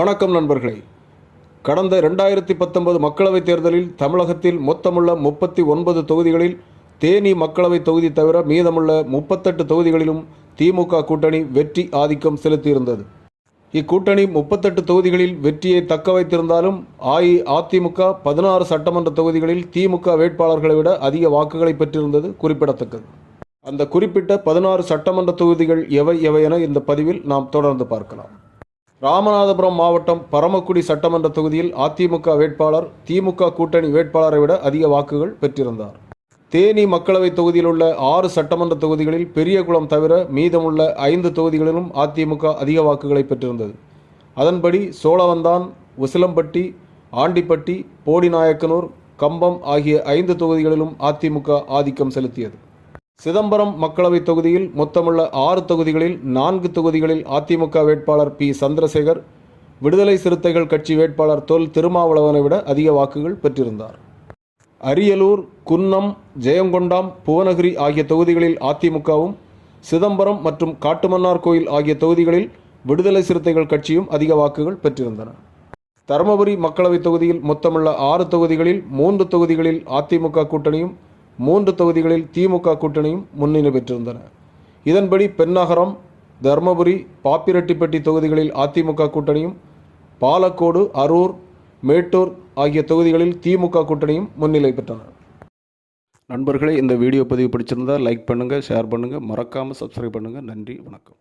வணக்கம் நண்பர்களே. கடந்த ரெண்டாயிரத்தி பத்தொன்பது மக்களவைத் தேர்தலில் தமிழகத்தில் மொத்தமுள்ள முப்பத்தி ஒன்பது தொகுதிகளில் தேனி மக்களவைத் தொகுதி தவிர மீதமுள்ள முப்பத்தெட்டு தொகுதிகளிலும் திமுக கூட்டணி வெற்றி ஆதிக்கம் செலுத்தியிருந்தது. இக்கூட்டணி முப்பத்தெட்டு தொகுதிகளில் வெற்றியை தக்க வைத்திருந்தாலும் அஇஅதிமுக பதினாறு சட்டமன்ற தொகுதிகளில் திமுக வேட்பாளர்களை விட அதிக வாக்குகளை பெற்றிருந்தது குறிப்பிடத்தக்கது. அந்த குறிப்பிட்ட பதினாறு சட்டமன்ற தொகுதிகள் எவை எவை என இந்த பதிவில் நாம் தொடர்ந்து பார்க்கலாம். ராமநாதபுரம் மாவட்டம் பரமக்குடி சட்டமன்ற தொகுதியில் அதிமுக வேட்பாளர் திமுக கூட்டணி வேட்பாளரை விட அதிக வாக்குகள் பெற்றிருந்தார். தேனி மக்களவைத் தொகுதியில் உள்ள ஆறு சட்டமன்ற தொகுதிகளில் பெரியகுளம் தவிர மீதமுள்ள ஐந்து தொகுதிகளிலும் அதிமுக அதிக வாக்குகளை பெற்றிருந்தது. அதன்படி சோழவந்தான் உசிலம்பட்டி ஆண்டிப்பட்டி போடிநாயக்கனூர் கம்பம் ஆகிய ஐந்து தொகுதிகளிலும் அதிமுக ஆதிக்கம் செலுத்தியது. சிதம்பரம் மக்களவைத் தொகுதியில் மொத்தமுள்ள ஆறு தொகுதிகளில் நான்கு தொகுதிகளில் அதிமுக வேட்பாளர் பி. சந்திரசேகர் விடுதலை சிறுத்தைகள் கட்சி வேட்பாளர் தொல். திருமாவளவனை விட அதிக வாக்குகள் பெற்றிருந்தார். அரியலூர் குன்னம் ஜெயங்கொண்டாம் புவனகிரி ஆகிய தொகுதிகளில் அதிமுகவும் சிதம்பரம் மற்றும் காட்டுமன்னார் கோயில் ஆகிய தொகுதிகளில் விடுதலை சிறுத்தைகள் கட்சியும் அதிக வாக்குகள் பெற்றிருந்தன. தருமபுரி மக்களவைத் தொகுதியில் மொத்தமுள்ள ஆறு தொகுதிகளில் மூன்று தொகுதிகளில் அதிமுக கூட்டணியும் மூன்று தொகுதிகளில் திமுக கூட்டணியும் முன்னிலை பெற்றிருந்தன. இதன்படி பெண்ணகரம் தர்மபுரி பாப்பிரெட்டிப்பட்டி தொகுதிகளில் அதிமுக கூட்டணியும் பாலக்கோடு அரூர் மேட்டூர் ஆகிய தொகுதிகளில் திமுக கூட்டணியும் முன்னிலை பெற்றன. நண்பர்களே இந்த வீடியோ பதிவு பிடிச்சிருந்தால் லைக் பண்ணுங்கள் ஷேர் பண்ணுங்கள் மறக்காமல் சப்ஸ்கிரைப் பண்ணுங்கள் நன்றி வணக்கம்.